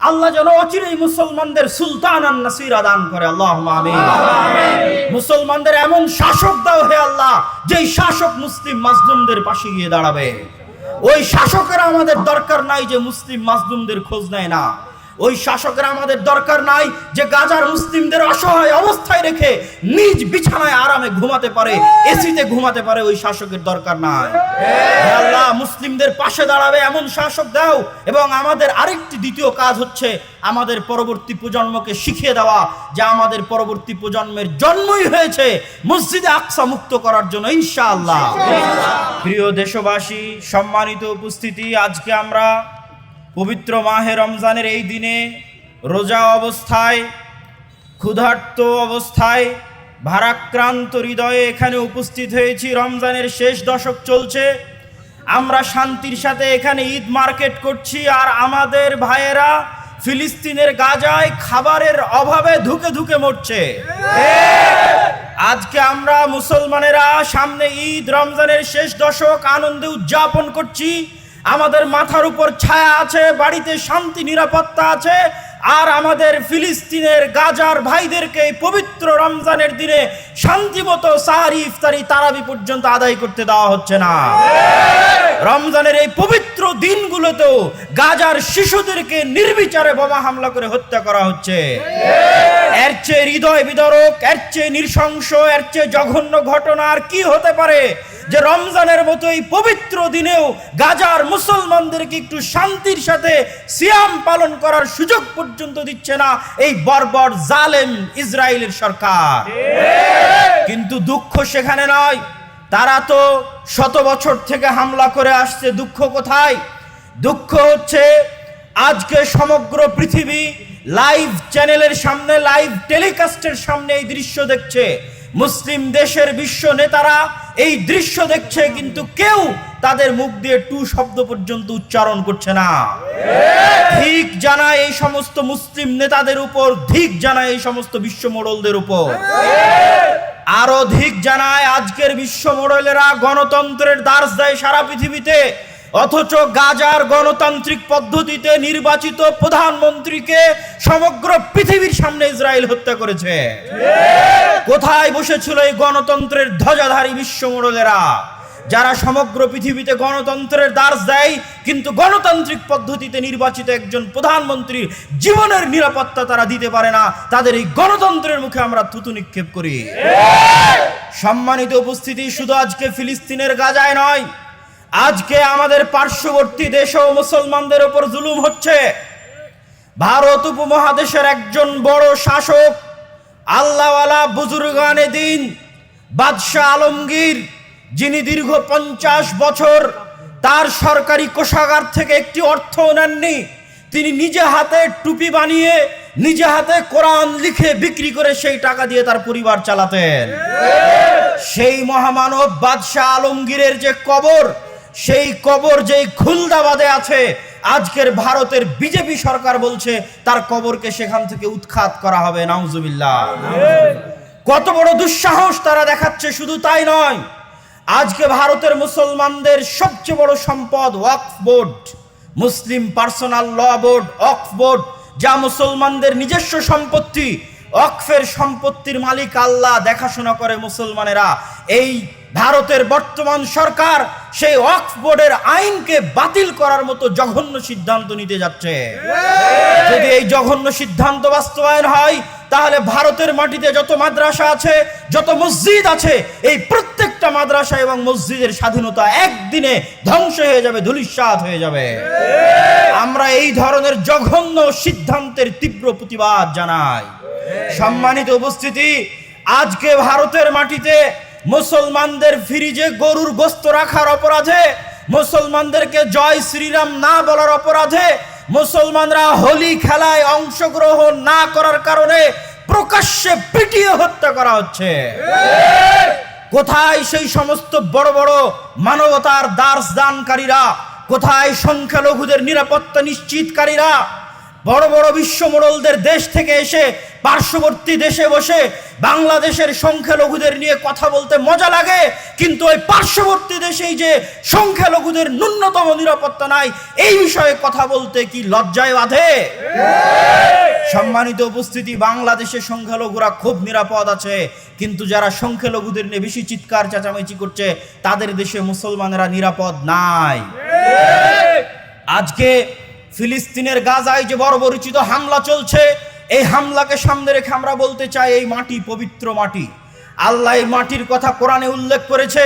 আল্লাহ যেন অচিরেই মুসলমানদের সুলতান আন নাসিরা দান করে। আল্লাহ মুসলমানদের এমন শাসক দাও হে আল্লাহ যেই শাসক মুসলিম মাজলুমদের পাশে গিয়ে দাঁড়াবে। ওই শাসকের আমাদের দরকার নাই যে মুসলিম মাজলুমদের খোঁজ নেয় না। ওই শাসকের আমাদের দরকার নাই যে গাজার মুসলিমদের অসহায় অবস্থায় রেখে নিজ বিছানায় আরামে ঘুমাতে পারে, এসিতে ঘুমাতে পারে, ওই শাসকের দরকার নাই। আল্লাহ, মুসলিমদের পাশে দাঁড়াবে, এমন শাসক দাও। এবং আমাদের আরেকটি দ্বিতীয় কাজ হচ্ছে আমাদের পরবর্তী প্রজন্মকে শিখিয়ে দেওয়া যে আমাদের পরবর্তী প্রজন্মের জন্মই হয়েছে মসজিদে আকসা মুক্ত করার জন্য, ইনশাআল্লাহ। প্রিয় দেশবাসী, সম্মানিত উপস্থিতি, আজকে আমরা পবিত্র মাহে রমজানের এই দিনে রোজা অবস্থায়, ক্ষুধার্ত অবস্থায় ভারাক্রান্ত হৃদয়ে এখানে উপস্থিত হয়েছি। রমজানের শেষ দশক চলছে। আমরা শান্তির সাথে এখানে ঈদ মার্কেট করছি আর আমাদের ভাইয়েরা ফিলিস্তিনের গাজায় খাবারের অভাবে ধুকে ধুকে মরছে। আজকে আমরা মুসলমানেরা সামনে ঈদ, রমজানের শেষ দশক আনন্দে উদযাপন করছি। আমাদের মাথার উপর ছায়া আছে, বাড়িতে শান্তি, নিরাপত্তা আছে। আর আমাদের ফিলিস্তিনের গাজার ভাইদেরকে পবিত্র রমজানের দিনে শান্তিমতো সাহারি, ইফতারি, তারাবি পর্যন্ত আদায় করতে দেওয়া হচ্ছে না। রমজানের এই পবিত্র দিনগুলোতেও গাজার শিশুদেরকে নির্বিচারে বোমা হামলা করে হত্যা করা হচ্ছে। এর চেয়ে হৃদয় বিদরক এর চেয়ে নৃশংস এর চেয়ে জঘন্য ঘটনা আর কি হতে পারে? যে রমজানের মতো এই পবিত্র দিনেও গাজার মুসলমানদেরকে একটু শান্তির সাথে সিয়াম পালন করার সুযোগ পর্যন্ত দিচ্ছে না এই বর্বর জালেম ইসরায়েলের সরকার। কিন্তু দুঃখ সেখানে নয়। তারা তো শত বছর থেকে হামলা করে আসছে, দুঃখ কোথায়? দুঃখ হচ্ছে আজকে সমগ্র পৃথিবী লাইভ চ্যানেলের সামনে লাইভ টেলিকাস্টের সামনে এই দৃশ্য দেখছে। মুসলিম দেশের বিশ্ব নেতারা এই দৃশ্য দেখছে, কিন্তু কেউ তাদের মুখ দিয়ে টু শব্দ পর্যন্ত উচ্চারণ করছে না। ধিক জানায় এই সমস্ত মুসলিম নেতাদের উপর, ধিক জানায় এই সমস্ত বিশ্ব মোড়লদের উপর। আরও ধিক জানায়, আজকের বিশ্ব মোড়লেরা গণতন্ত্রের দাস দেয় সারা পৃথিবীতে। অথচ গাজার গণতান্ত্রিক পদ্ধতিতে নির্বাচিত প্রধানমন্ত্রীকে সমগ্র পৃথিবীর সামনে ইসরায়েল হত্যা করেছে। কোথায় বসেছিল এই গণতন্ত্রের ধ্বজাধারী বিশ্ব মোড়লেরা যারা সমগ্র পৃথিবীতে গণতন্ত্রের দাস দেয়, কিন্তু গণতান্ত্রিক পদ্ধতিতে নির্বাচিত একজন প্রধানমন্ত্রীর জীবনের নিরাপত্তা তারা দিতে পারে না, তাদের এই গণতন্ত্রের মুখে আমরা থুতু নিক্ষেপ করি। সম্মানিত উপস্থিতি শুধু আজকে ফিলিস্তিনের গাজায় নয় আজকে আমাদের পার্শ্ববর্তী দেশেও মুসলমানদের উপর জুলুম হচ্ছে। ভারত উপমহাদেশের একজন বড় শাসক আল্লাহওয়ালা বুজুর্গানে দিন বাদশাহ আলমগীর যিনি দীর্ঘ পঞ্চাশ বছর তার সরকারি কোষাগার থেকে একটি অর্থ নেননি তিনি নিজে হাতে টুপি বানিয়ে নিজে হাতে কোরআন লিখে বিক্রি করে সেই টাকা দিয়ে তার পরিবার চালাতেন। সেই মহামানব বাদশাহ আলমগীরের যে কবর সেই কবর যেই খুলদাবাদে আছে, আজকের ভারতের বিজেপি সরকার বলছে, তার কবরকে সেখান থেকে উৎখাত করা হবে, নাউজুবিল্লাহ। কত বড় দুঃসাহস তারা দেখাচ্ছে, শুধু তাই নয়। আজকে ভারতের মুসলমানদের সবচেয়ে বড় সম্পদ Waqf board, Muslim personal law board, Waqf board, যা মুসলমানদের নিজস্ব সম্পত্তি অকফের সম্পত্তির মালিক আল্লাহ দেখাশোনা করে মুসলমানেরা। এই ভারতের বর্তমান সরকার সেই ওয়াকফ বোর্ডের আইনকে বাতিল করার মতো জঘন্য সিদ্ধান্ত নিতে যাচ্ছে। যদি এই জঘন্য সিদ্ধান্ত বাস্তবায়ন হয়, তাহলে ভারতের মাটিতে যত মাদ্রাসা আছে, যত মসজিদ আছে, এই প্রত্যেকটা মাদ্রাসা এবং মসজিদের স্বাধীনতা একদিনে ধ্বংস হয়ে যাবে ধুলিস্বাদ হয়ে যাবে। আমরা এই ধরনের জঘন্য সিদ্ধান্তের তীব্র প্রতিবাদ জানাই। সম্মানিত উপস্থিতি, আজকে ভারতের মাটিতে মুসলমানদের ফ্রিজে গরুর গোস্ত রাখার অপরাধে, মুসলমানদেরকে জয় শ্রীরাম না বলার অপরাধে, মুসলমানরা হোলি খেলায় অংশগ্রহণ না করার কারণে প্রকাশ্যে পিটিয়ে হত্যা করা হচ্ছে। কোথায় সেই সমস্ত বড় বড় মানবতার দাস দানকারীরা? কোথায় সংখ্যালঘুদের নিরাপত্তা নিশ্চিতকারীরা? বড় বড় বিশ্ব মোড়লদের দেশ থেকে এসে পার্শ্ববর্তী দেশে বসে বাংলাদেশের সংখ্যালঘুদের নিয়ে কথা বলতে মজা লাগে, কিন্তু ওই পার্শ্ববর্তী দেশেই যে সংখ্যালঘুদের ন্যূনতম নিরাপত্তা নাই, এই বিষয়ে কথা বলতে কি লজ্জায় বাঁধে? সম্মানিত উপস্থিতি বাংলাদেশে সংখ্যালঘুরা খুব নিরাপদ আছে, কিন্তু যারা সংখ্যালঘুদের নিয়ে বেশি চিৎকার, চেঁচামেচি করছে, তাদের দেশে মুসলমানেরা নিরাপদ নাই। আজকে ফিলিস্তিনের গাজায় যে বর্বরিচিত হামলা চলছে, এই হামলাকে সামনে রেখে আমরা বলতে চাই এই মাটি পবিত্র মাটি। আল্লাহ এই মাটির কথা কোরআনে উল্লেখ করেছে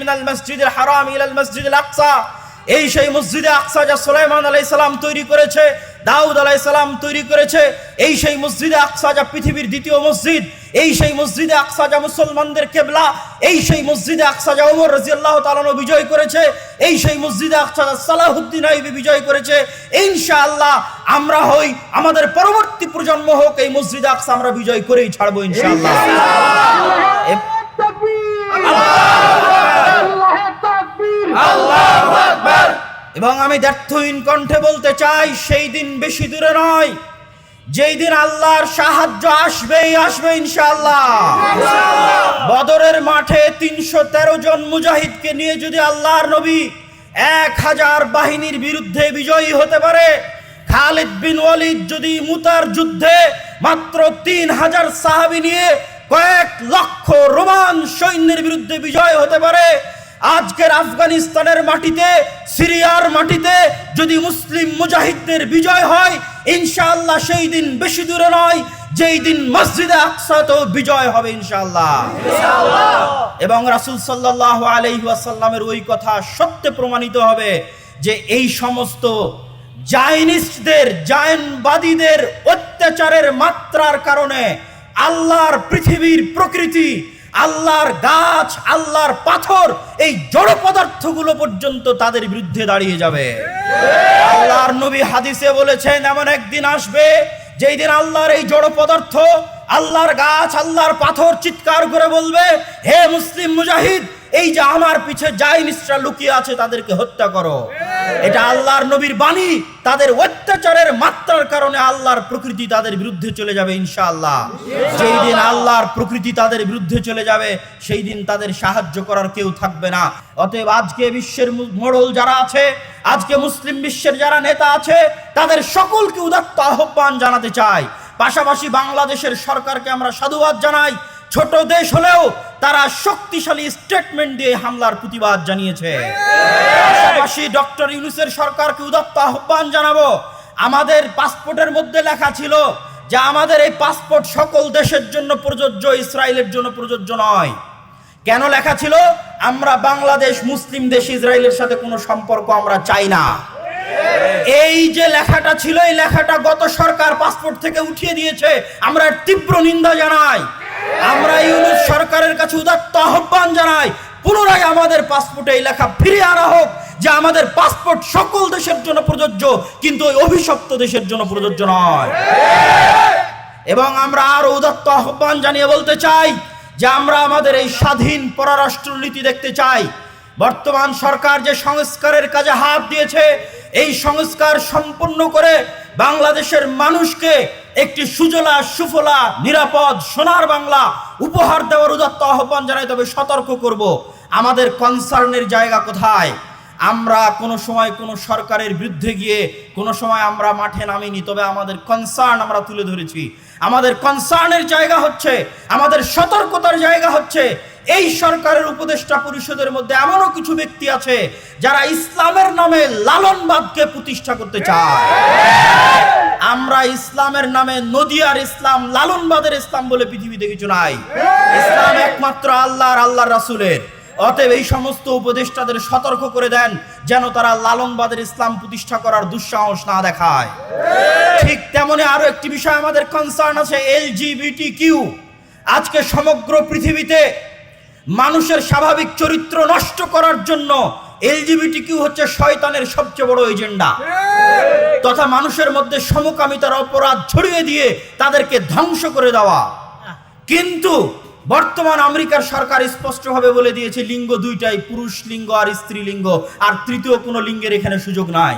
মিনাল এই সেই মসজিদে আকসা যা সুলাইমান আলাইহিস সালাম তৈরি করেছে দাউদ আলাইহিস সালাম তৈরি করেছে। এই সেই মসজিদে আকসা যা পৃথিবীর দ্বিতীয় মসজিদ এই সেই মসজিদে আকসা যা মুসলমানদের কেবলা এই সেই মসজিদে আকসা যা ওমর রাদিয়াল্লাহু তালানো বিজয় করেছে এই সেই মসজিদে আকসা যা সালাহুদ্দিন আইবি বিজয় করেছে। ইনশাআল্লাহ আমরা হই আমাদের পরবর্তী প্রজন্ম হোক এই মসজিদে আকসা আমরা বিজয় করেই ছাড়বো ইনশাআল্লাহ। এ- এবং আমি ব্যর্থহীন কণ্ঠে বলতে চাই, সেই দিন বেশি দূরে নয়। যেই দিন আল্লাহর সাহায্য আসবেই, আসবে ইনশাআল্লাহ। বদরের মাঠে তিনশো তেরো জন মুজাহিদকে নিয়ে যদি আল্লাহর নবী এক হাজার বাহিনীর বিরুদ্ধে বিজয়ী হতে পারে, খালিদ বিন ওয়ালিদ যদি মুতার যুদ্ধে মাত্র তিন হাজার সাহাবি নিয়ে কয়েক লক্ষ রোমান সৈন্যের বিরুদ্ধে বিজয় হতে পারে আজকের আফগানিস্তানের মাটিতে সিরিয়ার মাটিতে যদি মুসলিম মুজাহিদদের বিজয় হয় ইনশাআল্লাহ সেই দিন বেশি দূরে নয় যেই দিন মসজিদে আকসাতেও বিজয় হবে ইনশাআল্লাহ। এবং রাসূল সাল্লাল্লাহু আলাইহি ওয়াসাল্লামের ওই কথা সত্যে প্রমাণিত হবে যে এই সমস্ত জাইনিস্টদের জায়নবাদীদের অত্যাচারের মাত্রার কারণে আল্লাহর পৃথিবীর প্রকৃতি আল্লাহর গাছ, আল্লাহর পাথর, এই জড় পদার্থগুলো পর্যন্ত তাদের বিরুদ্ধে দাঁড়িয়ে যাবে। আল্লাহর নবী হাদিসে বলেছেন, এমন একদিন আসবে যেই দিন আল্লাহর এই জড় পদার্থ, আল্লাহর গাছ, আল্লাহর পাথর চিৎকার করে বলবে, হে মুসলিম মুজাহিদ, এই যে আমার পিছে জাইনিস্টরা লুকিয়ে আছে, তাদেরকে হত্যা করো। এটা আল্লাহর নবীর বাণী। তাদের অত্যাচারের মাত্রার কারণে আল্লাহর প্রকৃতি তাদের বিরুদ্ধে চলে যাবে ইনশাআল্লাহ। যেই দিন আল্লাহর প্রকৃতি তাদের বিরুদ্ধে চলে যাবে, সেই দিন তাদের সাহায্য করার কেউ থাকবে না। অতএব আজকে বিশ্বের মোড়ল যারা আছে, আজকে মুসলিম বিশ্বের যারা নেতা আছে, তাদের সকলকে উদাত্ত আহ্বান জানাতে চাই। পাশাপাশি বাংলাদেশের সরকারকে আমরা সাধুবাদ জানাই। ছোট দেশ হলেও তারা শক্তিশালী স্টেটমেন্ট দিয়ে হামলার প্রতিবাদ জানিয়েছে। ডক্টর ইউনুসের সরকারকে উদাত্ত আহ্বান জানাব। আমাদের পাসপোর্টের মধ্যে লেখা ছিল যে আমাদের এই পাসপোর্ট সকল দেশের জন্য প্রযোজ্য, ইসরায়েলের জন্য প্রযোজ্য নয়। কেন লেখা ছিল? আমরা বাংলাদেশ মুসলিম দেশ, ইসরায়েলের সাথে কোনো সম্পর্ক আমরা চাই না। এই যে লেখাটা ছিল, এই লেখাটা গত সরকার পাসপোর্ট থেকে উঠিয়ে দিয়েছে। আমরা তীব্র নিন্দা জানাই। কাছে উদাত্ত আহ্বান জানাই, পুনরায় আমাদের পাসপোর্টে এই লেখা ফিরে আনা হোক, যে আমাদের পাসপোর্ট সকল দেশের জন্য প্রযোজ্য, কিন্তু ওই অভিশপ্ত দেশের জন্য প্রযোজ্য নয়। এবং আমরা আরও উদাত্ত আহ্বান জানিয়ে বলতে চাই, যে আমরা আমাদের এই স্বাধীন পররাষ্ট্র নীতি দেখতে চাই। বর্তমান সরকার যে সংস্কারের কাজে হাত দিয়েছে, এই সংস্কার সম্পূর্ণ করে বাংলাদেশের মানুষকে একটি সুজলা, সুফলা, নিরাপদ, সোনার বাংলা উপহার দেওয়ার উদাত্ত আহ্বান জানাই, তবে সতর্ক করব। আমাদের কনসার্নের জায়গা কোথায়? আমরা কোনো সময় কোনো সরকারের বিরুদ্ধে গিয়ে, কোনো সময় আমরা মাঠে নামিনি, তবে আমাদের কনসার্ন আমরা তুলে ধরেছি। আমাদের কনসার্নের জায়গা হচ্ছে, আমাদের সতর্কতার জায়গা হচ্ছে এই সরকারের উপদেষ্টা পরিষদের মধ্যে এমনও কিছু ব্যক্তি আছে যারা ইসলামের নামে লালনবাদকে প্রতিষ্ঠা করতে চায়। আমরা ইসলামের নামে নদিয়ার ইসলাম, লালনবাদের ইসলাম বলে পৃথিবীতে কিছু নাই। ইসলাম একমাত্র আল্লাহর আল্লাহর রাসূলের। অতএব এই সমস্ত উপদেষ্টাদের সতর্ক করে দেন যেন তারা লালনবাদের ইসলাম প্রতিষ্ঠা করার দুঃসাহস না দেখায়। ঠিক তেমনি আরও একটি বিষয় আমাদের কনসার্ন আছে এলজিবিটি কিউ আজকে সমগ্র পৃথিবীতে মানুষের স্বাভাবিক চরিত্র নষ্ট করার জন্য এলজিবিটি কিউ হচ্ছে শয়তানের সবচেয়ে বড় এজেন্ডা। তথা মানুষের মধ্যে সমকামিতার অপরাধ ছড়িয়ে দিয়ে তাদেরকে ধ্বংস করে দেওয়া। কিন্তু বর্তমান আমেরিকার সরকার স্পষ্টভাবে বলে দিয়েছে, লিঙ্গ দুইটাই, পুরুষ লিঙ্গ আর স্ত্রী লিঙ্গ, আর তৃতীয় কোনো লিঙ্গের এখানে সুযোগ নাই।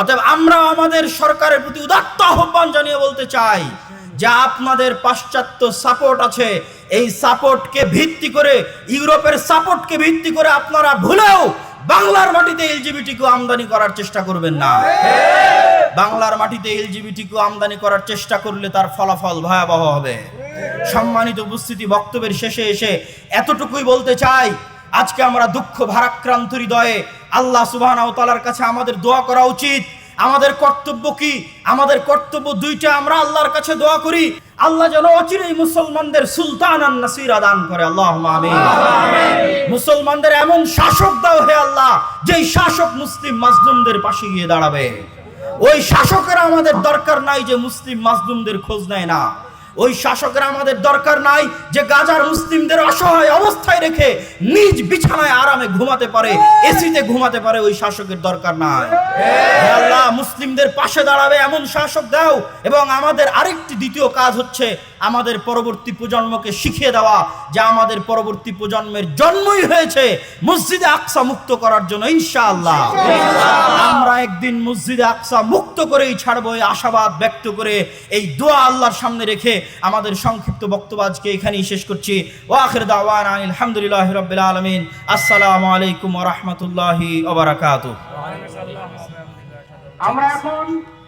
অতএব আমরা আমাদের সরকারের প্রতি উদাত্ত আহ্বান জানিয়ে বলতে চাই যে আপনাদের পাশ্চাত্য সাপোর্ট আছে, এই সাপোর্টকে ভিত্তি করে, ইউরোপের সাপোর্টকে ভিত্তি করে আপনারা ভুলেও বাংলার মাটিতে এলজিবিটিকে আমদানি করার চেষ্টা করবেন না। বাংলার মাটিতে এলজিবিটিকে আমদানি করার চেষ্টা করলে তার ফলাফল ভয়াবহ হবে। সম্মানিত উপস্থিতি বক্তব্যের শেষে এসে এতটুকুই বলতে চাই, আজকে আমরা দুঃখ ভারাক্রান্ত হৃদয়ে আল্লাহ সুবাহ কাছে আমাদের দোয়া করা উচিত। আমাদের কর্তব্য কি? আমাদের কর্তব্য দুইটা। আমরা আল্লাহর কাছে দোয়া করি। আল্লাহ যেন অচিরেই মুসলমানদের সুলতান আন নাসির দান করে। আল্লাহ মুসলমানদের এমন শাসক দাও হে আল্লাহ যেই শাসক মুসলিম মাজলুমদের পাশে গিয়ে দাঁড়াবে। ওই শাসকের আমাদের দরকার নাই যে মুসলিম মাজলুমদের খোঁজ নেয় না। ওই শাসকের আমাদের দরকার নাই যে গাজার মুসলিমদের অসহায় অবস্থায় রেখে নিজ বিছানায় আরামে ঘুমাতে পারে, এসিতে ঘুমাতে পারে, ওই শাসকের দরকার নাই। আল্লাহ, মুসলিমদের পাশে দাঁড়াবে এমন শাসক দাও। এবং আমাদের আরেকটি দ্বিতীয় কাজ হচ্ছে আমাদের পরবর্তী প্রজন্মকে শিখিয়ে দেওয়া যে আমাদের পরবর্তী প্রজন্মের জন্মই হয়েছে মসজিদে আকসা মুক্ত করার জন্য, ইনশাআল্লাহ। আমরা একদিন মসজিদে আকসা মুক্ত করেই ছাড়বো, এই আশাবাদ ব্যক্ত করে এই দোয়া আল্লাহর সামনে রেখে আমাদের সংক্ষিপ্ত বক্তব্য আজকে এখানেই শেষ করছি। ওয়াখির দাওয়ান আলহামদুলিল্লাহ রবিল আলমিন। আসসালামু আলাইকুম রহমতুল্লাহ আমরা এখন